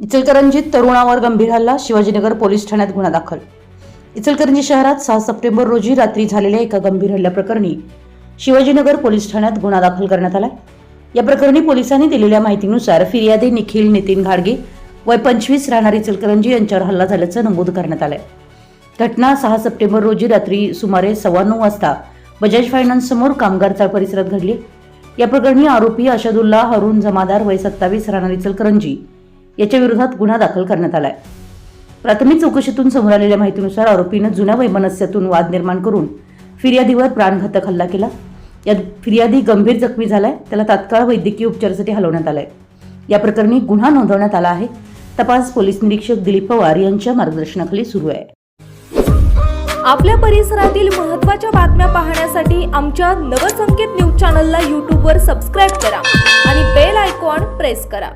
इचलकरंजीत तरुणावर गंभीर हल्ला शिवाजीनगर पोलीस ठाण्यात गुन्हा दाखल. इचलकरंजी शहरात सहा सप्टेंबर रोजी रात्री झालेल्या एका गंभीर हल्ल्याप्रकरणी शिवाजीनगर पोलीस ठाण्यात गुन्हा दाखल करण्यात आला. या प्रकरणी पोलिसांनी दिलेल्या माहितीनुसार फिर्यादी निखिल नितीन घाडगे वय पंचवीस राहणारी इचलकरंजी यांच्यावर हल्ला झाल्याचं नमूद करण्यात आलंय. घटना सहा सप्टेंबर रोजी रात्री सुमारे सव्वा नऊ वाजता बजाज फायनान्स समोर कामगार चाळ परिसरात घडली. या प्रकरणी आरोपी अशदुल्ला हरून जमादार वय सत्तावीस राहणारी इचलकरंजी याच्या विरोधात गुन्हा दाखल करण्यात आलाय. प्राथमिक चौकशीतून समोर आलेल्या माहितीनुसार आरोपीनं जुन्या वैमनस्यातून वाद निर्माण करून फिर्यादीवर प्राणघातक हल्ला केला. यात फिर्यादी गंभीर जखमी झालाय. त्याला तात्काळ वैद्यकीय उपचारासाठी हलवण्यात आलाय. या प्रकरणी गुन्हा नोंदवण्यात आला आहे. तपास पोलीस निरीक्षक दिलीप पवार यांच्या मार्गदर्शनाखाली सुरू आहे. आपल्या परिसरातील महत्त्वाच्या बातम्या पाहण्यासाठी आमच्या नवसंकेत न्यूज चॅनलला यूट्यूबवर सबस्क्राईब करा आणि बेल आयकॉन प्रेस करा.